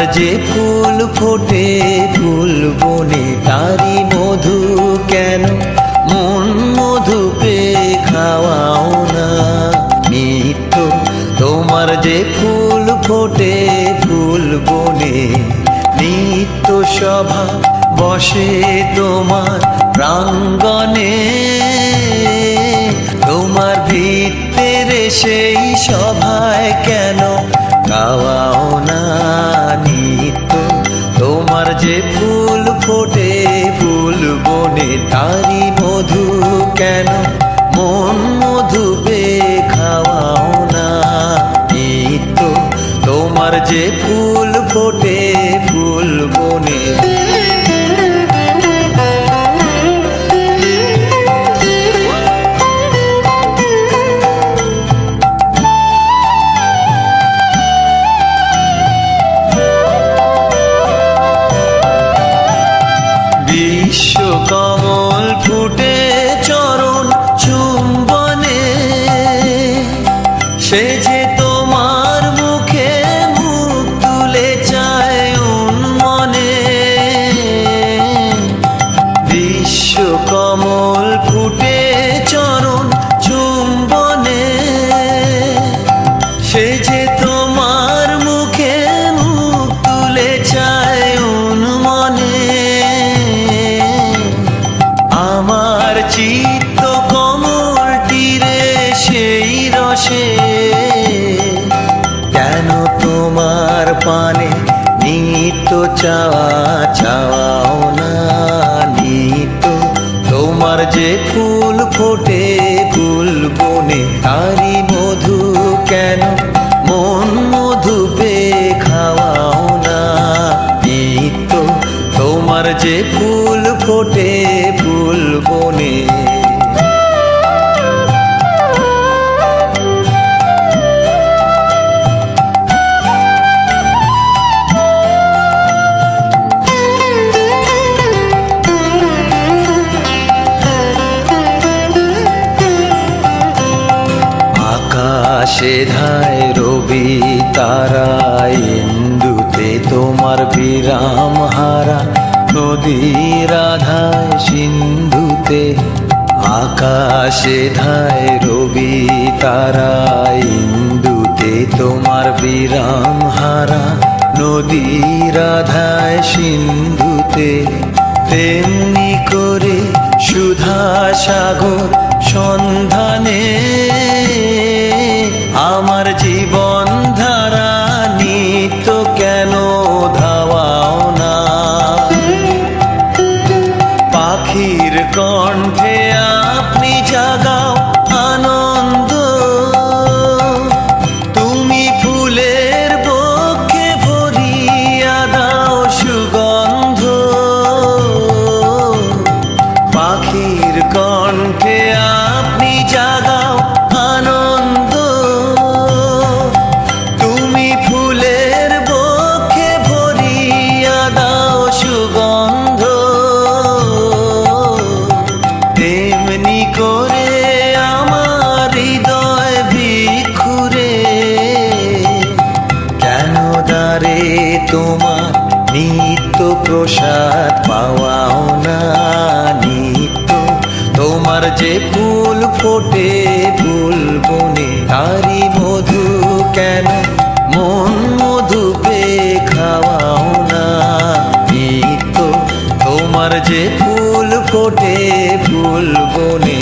যে ফুল ফোটে, ফুল বনে তারি মধু কেন? মন মধু পে খাওয়াও না। নিত্য তোমার যে ফুল ফোটে, ফুল বনে নিত্য সভা বসে তোমার প্রাঙ্গণে। তোমার ভিত্তের সেই সভায় কেন গাওয়াও ফোটে ফুল বনে তারি মধু কেন? মন মধু বে খাওয়াও না। তোমার যে ফুল রসে কেন তোমার পানে নিত্য চাওয়া? চাওয়াও না নিত্য তোমার যে ফুল ফোটে, ফুল বনে তারি মধু কেন? মন মধু পে খাওয়াও না নিত্য তোমার যে ফুল ফোটে, ফুল বনে আকাশে ধায় রবি তারা, ইন্দুতে তোমার বিরাম হারা। নদী রাধায় সিন্ধুতে আকাশে ধায় রবি তারা, ইন্দুতে তোমার বিরাম হারা। নদী রাধায় সিন্ধুতে তেমনি করে সুধা সাগর সন্ধানে আমার জীবন ধারা নিত কেন ধাওয়াও না? পাখির কণ্ঠে প্রসাদ পাওয়াও না নিত্য। তোমার যে ফুল ফোটে ফুল বনে তারি মধু কেন মন মধু পে খাওয়াও না নিত্য? তোমার যে ফুল ফোটে ফুল বনে